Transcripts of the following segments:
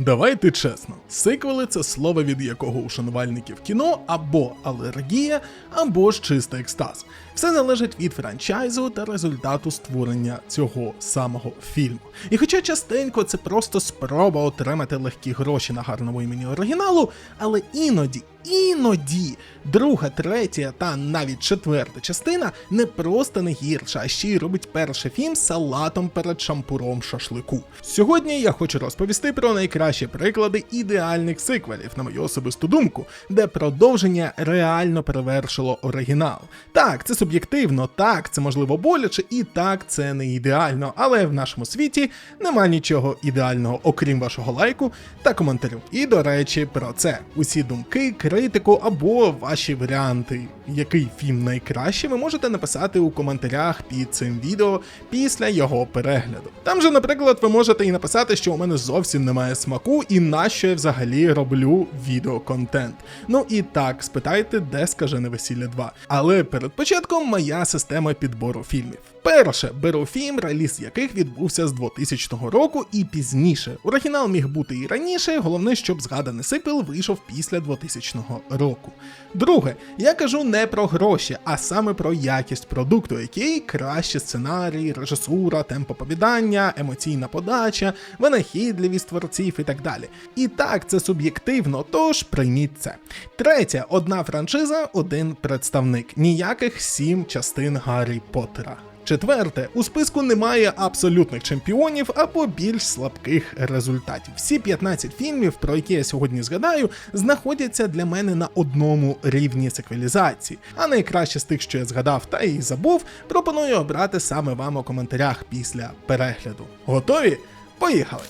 Давайте чесно, сиквели це слово, від якого у шанувальників кіно або алергія, або ж чистий екстаз. Все залежить від франчайзу та результату створення цього самого фільму. І хоча частенько це просто спроба отримати легкі гроші на гарному імені оригіналу, але іноді, іноді друга, третя та навіть четверта частина не просто не гірша, а ще й робить перший фільм салатом перед шампуром шашлику. Сьогодні я хочу розповісти про найкращі приклади ідеальних сиквелів, на мою особисту думку, де продовження реально перевершило оригінал. Так, це суб'єктивно, так, це можливо боляче, і так це не ідеально, але в нашому світі нема нічого ідеального, окрім вашого лайку та коментарю. І до речі, про це усі думки, критику або ваші варіанти, який фільм найкращий, ви можете написати у коментарях під цим відео після його перегляду. Там же, наприклад, ви можете і написати, що у мене зовсім немає смаку, і на що я взагалі роблю відеоконтент. Ну і так, спитайте, де скажене весілля 2. Але перед початком моя система підбору фільмів. Перше, беру фільм, реліз яких відбувся з 2000 року і пізніше. Оригінал міг бути і раніше, головне, щоб згаданий сиквел вийшов після 2000 року. Друге, я кажу не про гроші, а саме про якість продукту, який краще сценарій, режисура, темп оповідання, емоційна подача, винахідливість творців і так далі. І так, це суб'єктивно, тож прийміть це. Третє, одна франшиза, один представник. Ніяких сім частин Гаррі Поттера. Четверте, у списку немає абсолютних чемпіонів або більш слабких результатів. Всі 15 фільмів, про які я сьогодні згадаю, знаходяться для мене на одному рівні секвелізації. А найкраще з тих, що я згадав та і забув, пропоную обрати саме вам у коментарях після перегляду. Готові? Поїхали!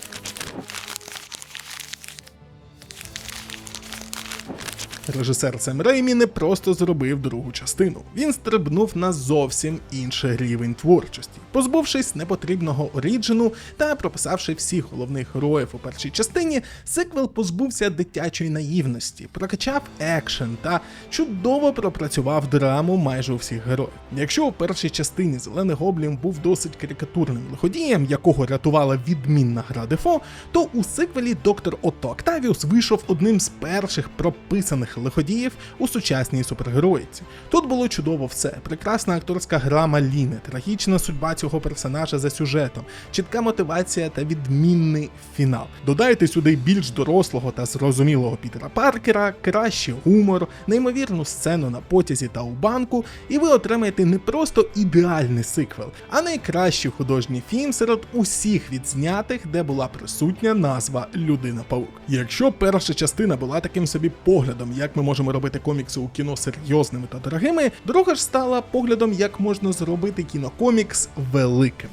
Режисер Сем Реймі не просто зробив другу частину. Він стрибнув на зовсім інший рівень творчості, позбувшись непотрібного оріджину та прописавши всіх головних героїв у першій частині, сиквел позбувся дитячої наївності, прокачав екшен та чудово пропрацював драму майже у всіх героїв. Якщо у першій частині Зелений Гоблін був досить карикатурним лиходієм, якого рятувала відмінна гра Дефо, то у сиквелі доктор Отто Октавіус вийшов одним з перших прописаних лиходіїв у сучасній супергероїці. Тут було чудово все: прекрасна акторська гра Маліни, трагічна судьба цього персонажа за сюжетом, чітка мотивація та відмінний фінал. Додайте сюди більш дорослого та зрозумілого Пітера Паркера, кращий гумор, неймовірну сцену на потязі та у банку, і ви отримаєте не просто ідеальний сиквел, а найкращий художній фільм серед усіх відзнятих, де була присутня назва Людина Паук. Якщо перша частина була таким собі поглядом, як ми можемо робити комікси у кіно серйозними та дорогими, друга ж стала поглядом, як можна зробити кінокомікс великим.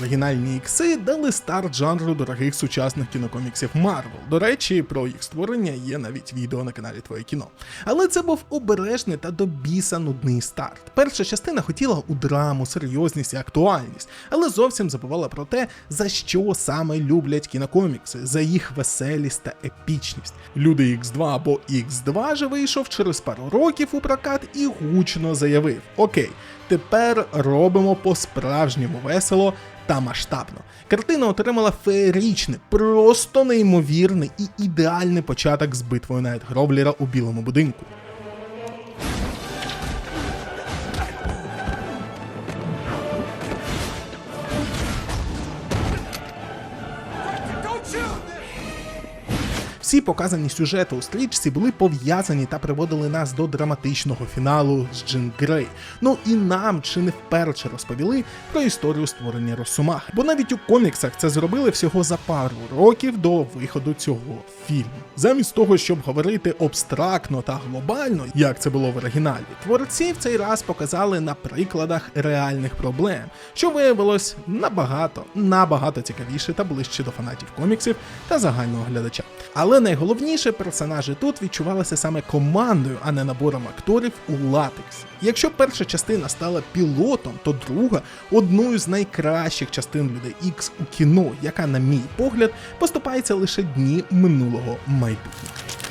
Оригінальні ікси дали старт жанру дорогих сучасних кінокоміксів Марвел. До речі, про їх створення є навіть відео на каналі Твоє кіно. Але це був обережний та до біса нудний старт. Перша частина хотіла у драму, серйозність і актуальність, але зовсім забувала про те, за що саме люблять кінокомікси, за їх веселість та епічність. Люди X2 або X2 же вийшов через пару років у прокат і гучно заявив: Окей, тепер робимо по-справжньому весело та масштабно. Картина отримала феєричний, просто неймовірний і ідеальний початок з битвою Найтгровлера у білому будинку. Всі показані сюжети у стрічці були пов'язані та приводили нас до драматичного фіналу з Джин Грей. Ну і нам чи не вперше розповіли про історію створення Росомахи. Бо навіть у коміксах це зробили всього за пару років до виходу цього фільму. Замість того, щоб говорити абстрактно та глобально, як це було в оригіналі, творці в цей раз показали на прикладах реальних проблем, що виявилось набагато, набагато цікавіше та ближче до фанатів коміксів та загального глядача. Але найголовніше персонажі тут відчувалися саме командою, а не набором акторів у латексі. Якщо перша частина стала пілотом, то друга одною з найкращих частин людей Ікс у кіно, яка, на мій погляд, поступається лише дні минулого майбутнього.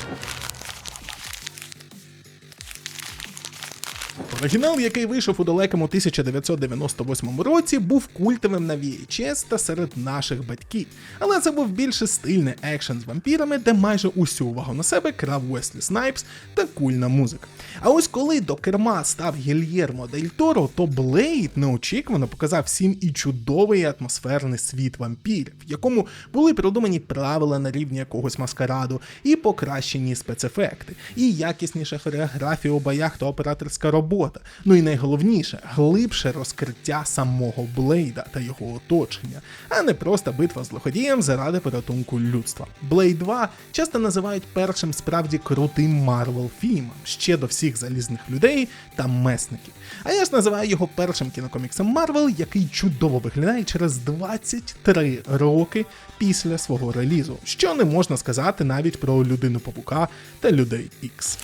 Оригінал, який вийшов у далекому 1998 році, був культовим на VHS та серед наших батьків. Але це був більше стильний екшен з вампірами, де майже усю увагу на себе крав Уеслі Снайпс та кульна музика. А ось коли до керма став Гільєрмо Дель Торо, то Блейд неочікувано показав всім і чудовий атмосферний світ вампірів, в якому були продумані правила на рівні якогось маскараду, і покращені спецефекти, і якісніша хореографія у боях та операторська робота. Ну і найголовніше глибше розкриття самого Блейда та його оточення, а не просто битва з лиходієм заради порятунку людства. Блейд 2 часто називають першим справді крутим Марвел фільмом ще до всіх залізних людей та месників. А я ж називаю його першим кінокоміксом Марвел, який чудово виглядає через 23 роки після свого релізу, що не можна сказати навіть про людину Павука та людей Ікс.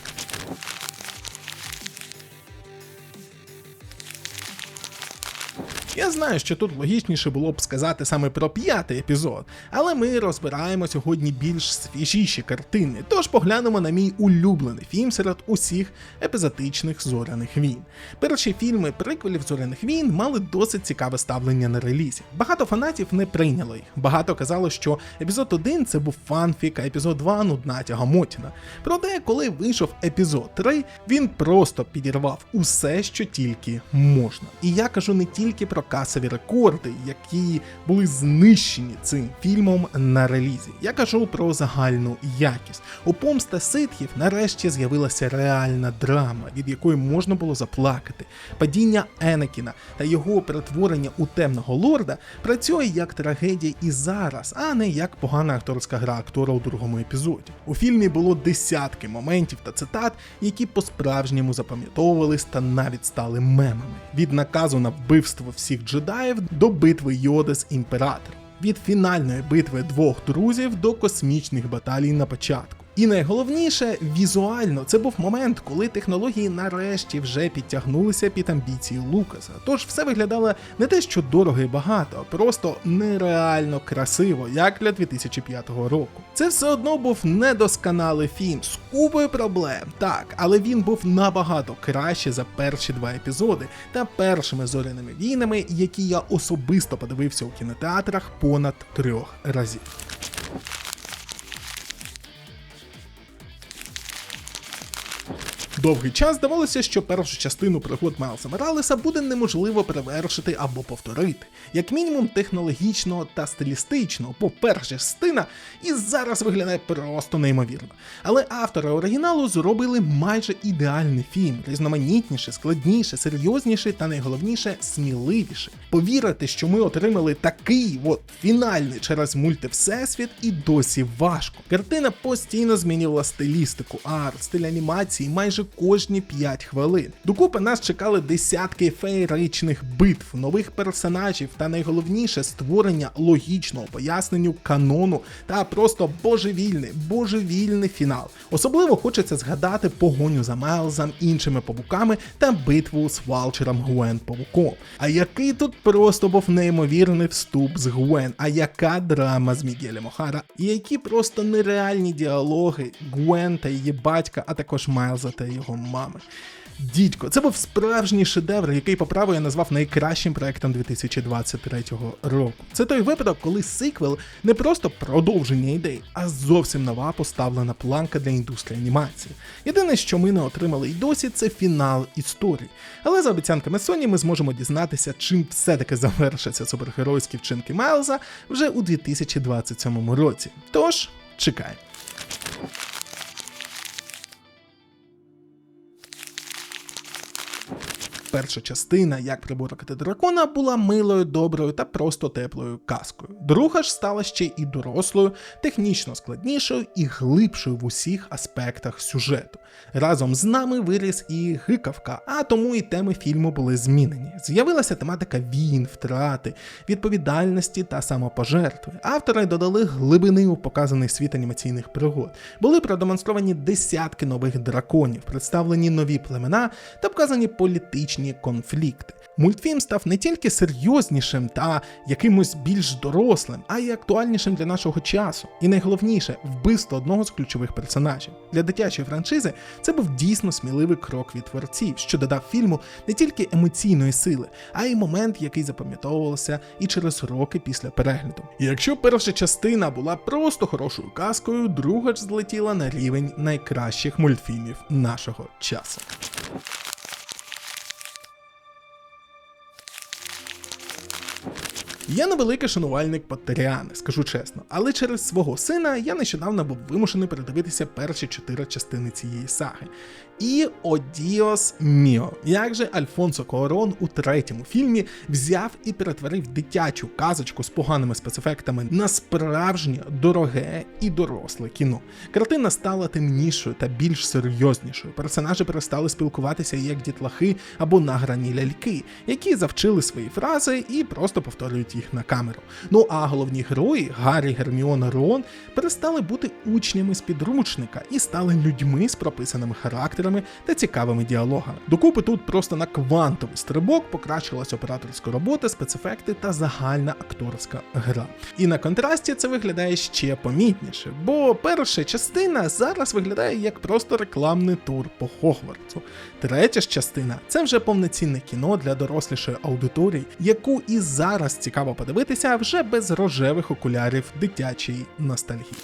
Я знаю, що тут логічніше було б сказати саме про п'ятий епізод, але ми розбираємо сьогодні більш свіжіші картини, тож поглянемо на мій улюблений фільм серед усіх епізодичних зоряних війн. Перші фільми приквелів зоряних війн мали досить цікаве ставлення на релізі. Багато фанатів не прийняли їх. Багато казало, що епізод 1 це був фанфік, а епізод 2 нудна тягамотіна. Проте, коли вийшов епізод 3, він просто підірвав усе, що тільки можна. І я кажу не тільки про касові рекорди, які були знищені цим фільмом на релізі. Я кажу про загальну якість. У помста ситхів нарешті з'явилася реальна драма, від якої можна було заплакати. Падіння Енекіна та його перетворення у темного лорда працює як трагедія і зараз, а не як погана акторська гра актора у другому епізоді. У фільмі було десятки моментів та цитат, які по-справжньому запам'ятовувались та навіть стали мемами. Від наказу на вбивство всіх джедаїв до битви Йоди з імператором, від фінальної битви двох друзів до космічних баталій на початку. І найголовніше, візуально, це був момент, коли технології нарешті вже підтягнулися під амбіції Лукаса. Тож все виглядало не те, що дорого і багато, а просто нереально красиво, як для 2005 року. Це все одно був недосконалий фільм з купою проблем, так, але він був набагато краще за перші два епізоди та першими зоряними війнами, які я особисто подивився у кінотеатрах понад трьох разів. Довгий час здавалося, що першу частину пригод Майлса Моралеса буде неможливо перевершити або повторити, як мінімум технологічно та стилістично, бо перша частина і зараз виглядає просто неймовірно. Але автори оригіналу зробили майже ідеальний фільм, різноманітніше, складніше, серйозніше та найголовніше сміливіше. Повірити, що ми отримали такий от фінальний через мульти всесвіт, і досі важко. Картина постійно змінювала стилістику, арт, стиль анімації майже кожні 5 хвилин. Докупи нас чекали десятки феєричних битв, нових персонажів та найголовніше створення логічного поясненню канону та просто божевільний, божевільний фінал. Особливо хочеться згадати погоню за Майлзом, іншими павуками та битву з Валчером Гуен Павуком. А який тут просто був неймовірний вступ з Гуен, а яка драма з Мігелем Охара, і які просто нереальні діалоги Гуен та її батька, а також Майлза та його мами. Дідько, це був справжній шедевр, який по праву я назвав найкращим проектом 2023 року. Це той випадок, коли сиквел не просто продовження ідей, а зовсім нова поставлена планка для індустрії анімації. Єдине, що ми не отримали й досі, це фінал історії. Але за обіцянками Sony ми зможемо дізнатися, чим все-таки завершаться супергеройські вчинки Майлза вже у 2027 році. Тож, чекаємо. Перша частина, як приборкати дракона, була милою, доброю та просто теплою казкою. Друга ж стала ще і дорослою, технічно складнішою і глибшою в усіх аспектах сюжету. Разом з нами виріс і гикавка, а тому і теми фільму були змінені. З'явилася тематика війн, втрати, відповідальності та самопожертви. Автори додали глибини у показаний світ анімаційних пригод. Були продемонстровані десятки нових драконів, представлені нові племена та показані політичні історичні конфлікти. Мультфільм став не тільки серйознішим та якимось більш дорослим, а й актуальнішим для нашого часу. І найголовніше вбивство одного з ключових персонажів. Для дитячої франшизи це був дійсно сміливий крок від творців, що додав фільму не тільки емоційної сили, а й момент, який запам'ятовувався і через роки після перегляду. І якщо перша частина була просто хорошою казкою, друга ж злетіла на рівень найкращих мультфільмів нашого часу. Я невеликий шанувальник Поттеріани, скажу чесно, але через свого сина я нещодавно був вимушений передивитися перші чотири частини цієї саги. І Одіос Міо, як же Альфонсо Коорон у третьому фільмі взяв і перетворив дитячу казочку з поганими спецефектами на справжнє дороге і доросле кіно. Картина стала темнішою та більш серйознішою. Персонажі перестали спілкуватися як дітлахи або награні ляльки, які завчили свої фрази і просто повторюють їх на камеру. Ну а головні герої Гаррі, Герміона, Рон перестали бути учнями з підручника і стали людьми з прописаними характерами та цікавими діалогами. Докупи тут просто на квантовий стрибок покращилась операторська робота, спецефекти та загальна акторська гра. І на контрасті це виглядає ще помітніше, бо перша частина зараз виглядає як просто рекламний тур по Хогвартсу. Третя ж частина це вже повноцінне кіно для дорослішої аудиторії, яку і зараз цікаво подивитися вже без рожевих окулярів дитячої ностальгії.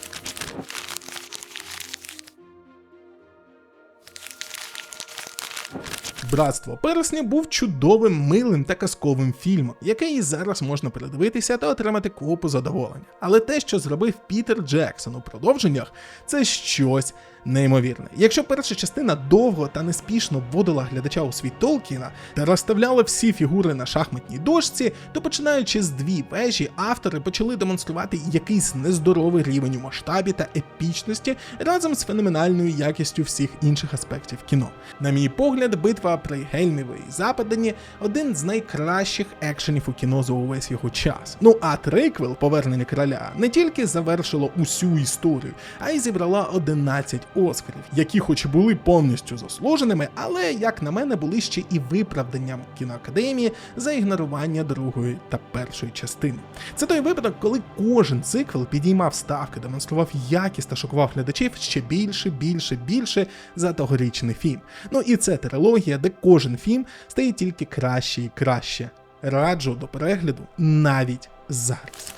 Братство пересня був чудовим, милим та казковим фільмом, який і зараз можна передивитися та отримати купу задоволення. Але те, що зробив Пітер Джексон у продовженнях, це щось неймовірне. Якщо перша частина довго та неспішно вводила глядача у світ Толкіна та розставляла всі фігури на шахматній дошці, то починаючи з дві вежі, автори почали демонструвати якийсь нездоровий рівень у масштабі та епічності разом з феноменальною якістю всіх інших аспектів кіно. На мій погляд, битва при Гельмівої Западині один з найкращих екшенів у кіно за увесь його час. Ну а триквел Повернення короля не тільки завершило усю історію, а й зібрала 11 Оскарів, які, хоч і були повністю заслуженими, але, як на мене, були ще і виправданням кіноакадемії за ігнорування другої та першої частини. Це той випадок, коли кожен цикл підіймав ставки, демонстрував якість та шокував глядачів ще більше, більше, більше за тогорічний фільм. Ну і це трилогія, де кожен фільм стає тільки краще і краще. Раджу до перегляду навіть зараз.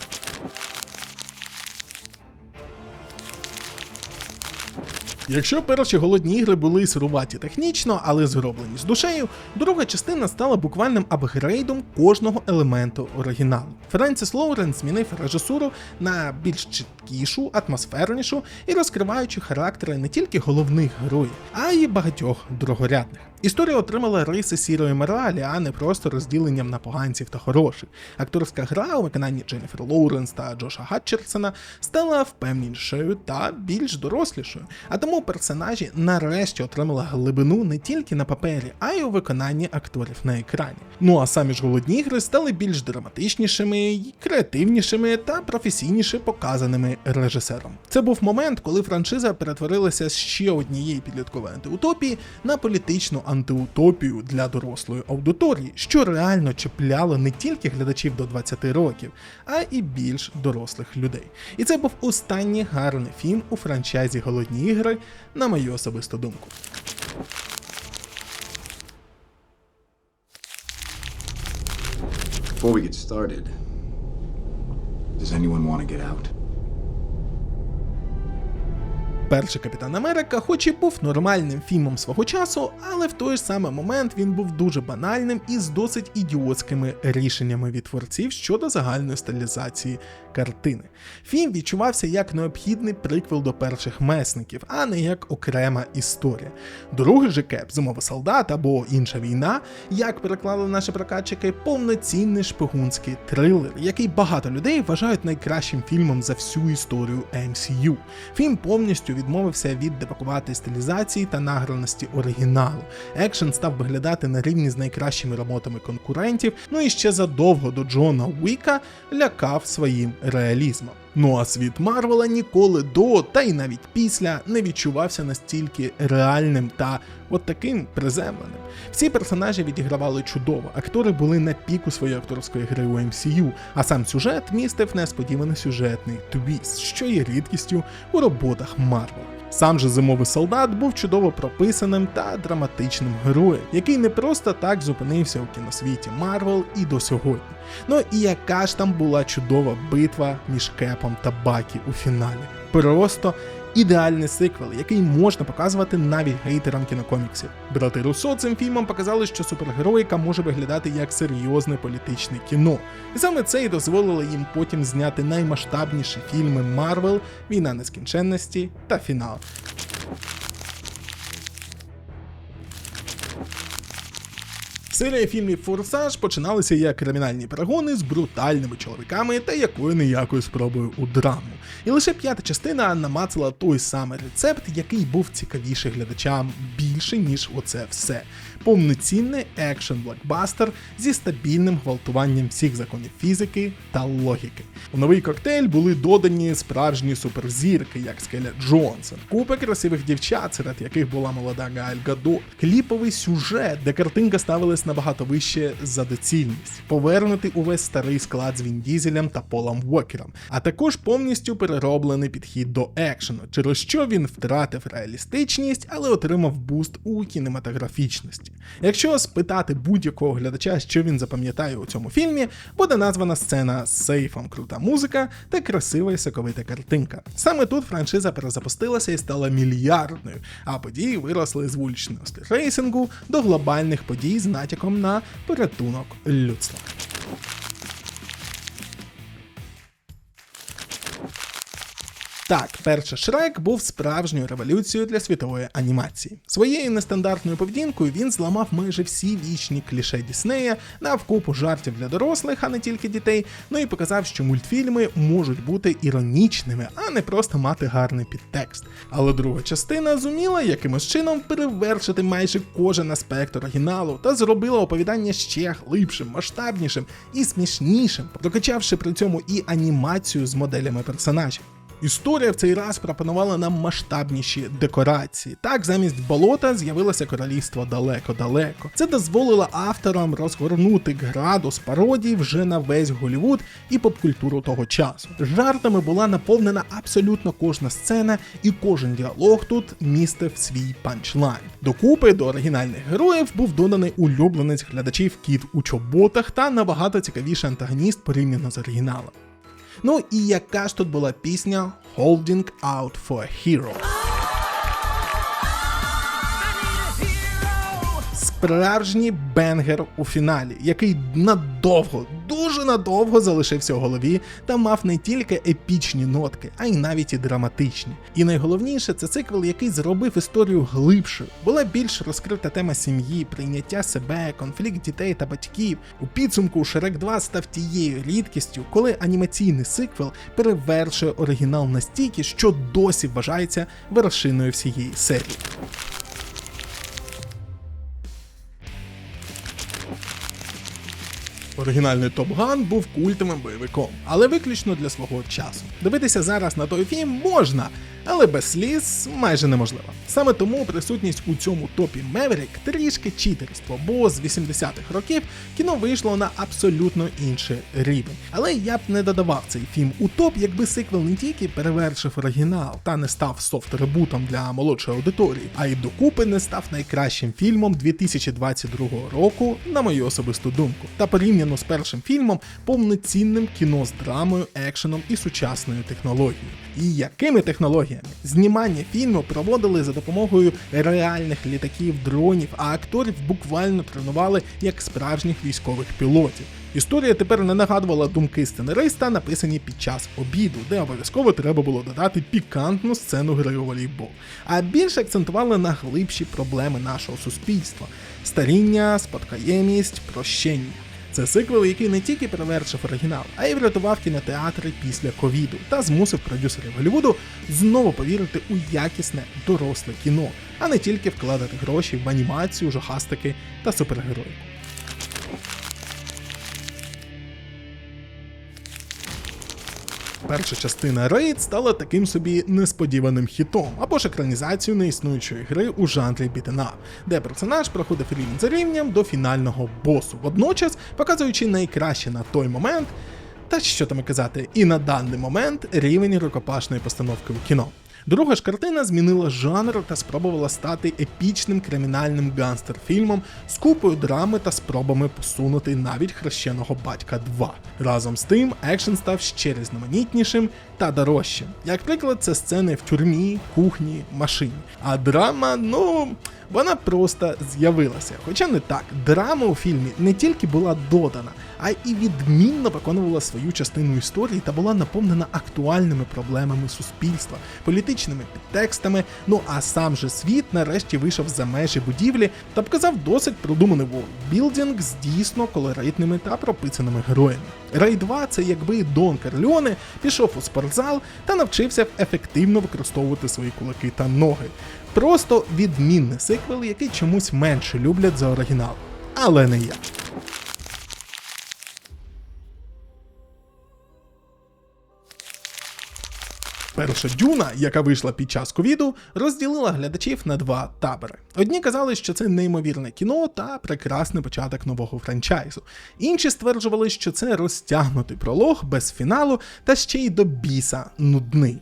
Якщо перші голодні ігри були сируваті технічно, але зроблені з душею, друга частина стала буквальним апгрейдом кожного елементу оригіналу. Френсіс Лоуренс змінив режисуру на більш чіткішу, атмосфернішу і розкриваючи характери не тільки головних героїв, а й багатьох другорядних. Історія отримала риси сірої моралі, а не просто розділенням на поганців та хороших. Акторська гра у виконанні Дженніфер Лоуренс та Джоша Гатчерсона стала впевненішою та більш дорослішою. А тому персонажі нарешті отримали глибину не тільки на папері, а й у виконанні акторів на екрані. Ну а самі ж голодні ігри стали більш драматичнішими, креативнішими та професійніше показаними режисером. Це був момент, коли франшиза перетворилася з ще однієї підліткової антиутопії на політичну антиутопію для дорослої аудиторії, що реально чіпляло не тільки глядачів до 20 років, а і більш дорослих людей. І це був останній гарний фільм у франчайзі Голодні ігри, на мою особисту думку. Before we get started, does anyone want to get out? Перший капітан Америка, хоч і був нормальним фільмом свого часу, але в той ж самий момент він був дуже банальним і з досить ідіотськими рішеннями від творців щодо загальної стилізації картини. Фільм відчувався як необхідний приквел до перших месників, а не як окрема історія. Другий же кеп Зимовий солдат або інша війна, як переклали наші прокатчики, повноцінний шпигунський трилер, який багато людей вважають найкращим фільмом за всю історію MCU. Фільм повністю відмовився від депакуватої стилізації та награності оригіналу. Екшен став виглядати на рівні з найкращими роботами конкурентів, ну і ще задовго до Джона Уіка лякав своїм реалізмом. Ну а світ Марвела ніколи до та й навіть після не відчувався настільки реальним та от таким приземленим. Всі персонажі відігравали чудово, актори були на піку своєї акторської гри у MCU, а сам сюжет містив несподіваний сюжетний твіст, що є рідкістю у роботах Марвел. Сам же зимовий солдат був чудово прописаним та драматичним героєм, який не просто так зупинився у кіносвіті Марвел і до сьогодні. Ну і яка ж там була чудова битва між Кепом та Бакі у фіналі. Просто ідеальний сиквел, який можна показувати навіть гейтерам кінокоміксів. Брати Руссо цим фільмом показали, що супергероїка може виглядати як серйозне політичне кіно. І саме це і дозволило їм потім зняти наймасштабніші фільми Марвел, Війна нескінченності та фінал. Серія фільмів Форсаж починалися як кримінальні перегони з брутальними чоловіками та якою неякою спробою у драму. І лише п'ята частина намацала той самий рецепт, який був цікавіший глядачам більше, ніж оце все. Повноцінний екшен блокбастер зі стабільним гвалтуванням всіх законів фізики та логіки. У новий коктейль були додані справжні суперзірки, як Скеля Джонсон, купа красивих дівчат, серед яких була молода Гаель Гадо, кліповий сюжет, де картинка ставилась набагато вище за доцільність, повернути увесь старий склад з Він Дізелем та Полом Уокером, а також повністю перероблений підхід до екшену, через що він втратив реалістичність, але отримав буст у кінематографічності. Якщо спитати будь-якого глядача, що він запам'ятає у цьому фільмі, буде названа сцена з сейфом, крута музика та красива і соковита картинка. Саме тут франшиза перезапустилася і стала мільярдною, а події виросли з вуличного рейсингу до глобальних подій з натяком на порятунок людства. Так, перший Шрек був справжньою революцією для світової анімації. Своєю нестандартною поведінкою він зламав майже всі вічні кліше Діснея, дав купу жартів для дорослих, а не тільки дітей. Ну і показав, що мультфільми можуть бути іронічними, а не просто мати гарний підтекст. Але друга частина зуміла якимось чином перевершити майже кожен аспект оригіналу та зробила оповідання ще глибшим, масштабнішим і смішнішим, прокачавши при цьому і анімацію з моделями персонажів. Історія в цей раз пропонувала нам масштабніші декорації. Так, замість болота з'явилося королівство далеко-далеко. Це дозволило авторам розгорнути градус пародій вже на весь Голівуд і попкультуру того часу. Жартами була наповнена абсолютно кожна сцена, і кожен діалог тут містив свій панчлайн. Докупи до оригінальних героїв був доданий улюбленець глядачів кіт у чоботах та набагато цікавіший антагоніст порівняно з оригіналом. Ну і яка ж тут була пісня Holding Out for a Hero. Справжній бенгер у фіналі, який надовго, дуже надовго залишився у голові та мав не тільки епічні нотки, а й навіть і драматичні. І найголовніше, це цикл, який зробив історію глибшою. Була більш розкрита тема сім'ї, прийняття себе, конфлікт дітей та батьків. У підсумку Шрек 2 став тією рідкістю, коли анімаційний сиквел перевершує оригінал настільки, що досі вважається вершиною всієї серії. Оригінальний Топ Ган був культовим бойовиком, але виключно для свого часу. Дивитися зараз на той фільм можна, але без сліз майже неможливо. Саме тому присутність у цьому топі Меверік трішки читерство, бо з 80-х років кіно вийшло на абсолютно інший рівень. Але я б не додавав цей фільм у топ, якби сиквел не тільки перевершив оригінал та не став софт-ребутом для молодшої аудиторії, а й докупи не став найкращим фільмом 2022 року, на мою особисту думку. Та порівняно з першим фільмом повноцінним кіно з драмою, екшеном і сучасною технологією. І якими технологіями? Знімання фільму проводили за допомогою реальних літаків, дронів, а акторів буквально тренували як справжніх військових пілотів. Історія тепер не нагадувала думки сценариста, написані під час обіду, де обов'язково треба було додати пікантну сцену гри у волейбол, а більше акцентували на глибші проблеми нашого суспільства: старіння, спадкоємність, прощення. Це сиквел, який не тільки перевершив оригінал, а й врятував кінотеатри після ковіду та змусив продюсерів Голлівуду знову повірити у якісне доросле кіно, а не тільки вкладати гроші в анімацію, жахастики та супергероїв. Перша частина Рейд стала таким собі несподіваним хітом, або ж екранізацією неіснуючої гри у жанрі бітена, де персонаж проходив рівень за рівнем до фінального босу, водночас показуючи найкраще на той момент, та що там казати, і на даний момент рівень рукопашної постановки у кіно. Друга ж картина змінила жанр та спробувала стати епічним кримінальним гангстер-фільмом з купою драми та спробами посунути навіть хрещеного батька 2. Разом з тим, екшен став ще різноманітнішим та дорожчим. Як приклад, це сцени в тюрмі, кухні, машині. А драма, ну. Вона просто з'явилася. Хоча не так, драма у фільмі не тільки була додана, а й відмінно виконувала свою частину історії та була наповнена актуальними проблемами суспільства, політичними підтекстами. Ну а сам же світ нарешті вийшов за межі будівлі та показав досить продуманий ворлдбілдинг з дійсно колоритними та прописаними героями. Рей 2 це якби Дон Карліоне пішов у спортзал та навчився ефективно використовувати свої кулаки та ноги. Просто відмінний сиквел, який чомусь менше люблять за оригінал. Але не я. Перша дюна, яка вийшла під час ковіду, розділила глядачів на два табори. Одні казали, що це неймовірне кіно та прекрасний початок нового франчайзу. Інші стверджували, що це розтягнутий пролог без фіналу та ще й до біса нудний.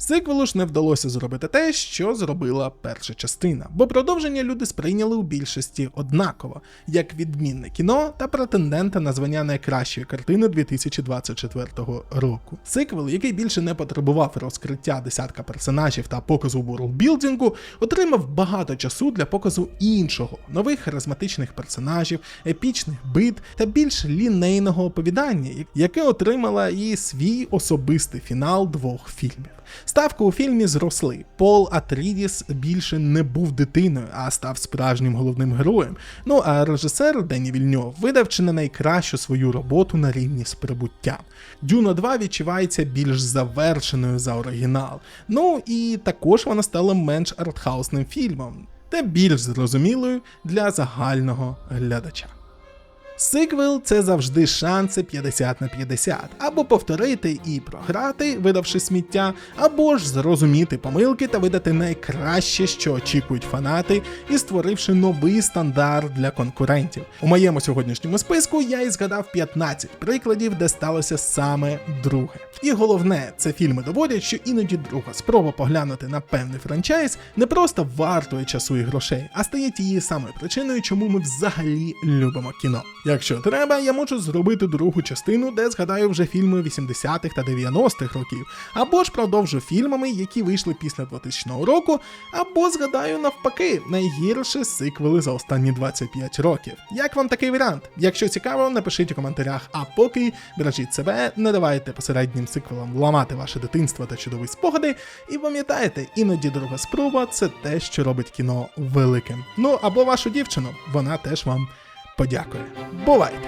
Сиквелу ж не вдалося зробити те, що зробила перша частина, бо продовження люди сприйняли у більшості однаково, як відмінне кіно та претендента на звання найкращої картини 2024 року. Сиквел, який більше не потребував розкриття десятка персонажів та показу ворлдбілдингу, отримав багато часу для показу іншого, нових харизматичних персонажів, епічних бит та більш лінейного оповідання, яке отримала і свій особистий фінал двох фільмів. Ставки у фільмі зросли. Пол Атрідіс більше не був дитиною, а став справжнім головним героєм. Ну а режисер Дені Вільньов видав чи не найкращу свою роботу на рівні з прибуттям. Дюна 2 відчувається більш завершеною за оригінал. Ну і також вона стала менш артхаусним фільмом, та більш зрозумілою для загального глядача. Сиквел це завжди шанси 50 на 50. Або повторити і програти, видавши сміття, або ж зрозуміти помилки та видати найкраще, що очікують фанати, і створивши новий стандарт для конкурентів. У моєму сьогоднішньому списку я і згадав 15 прикладів, де сталося саме друге. І головне, це фільми доводять, що іноді друга спроба поглянути на певний франчайз не просто вартує часу і грошей, а стає тією самою причиною, чому ми взагалі любимо кіно. Якщо треба, я можу зробити другу частину, де згадаю вже фільми 80-х та 90-х років, або ж продовжу фільмами, які вийшли після 2000 року, або згадаю навпаки найгірші сиквели за останні 25 років. Як вам такий варіант? Якщо цікаво, напишіть у коментарях. А поки бережіть себе, не давайте посереднім сиквелам ламати ваше дитинство та чудові спогади. І пам'ятайте, іноді друга спроба це те, що робить кіно великим. Ну або вашу дівчину, вона теж вам подякує. Бувайте!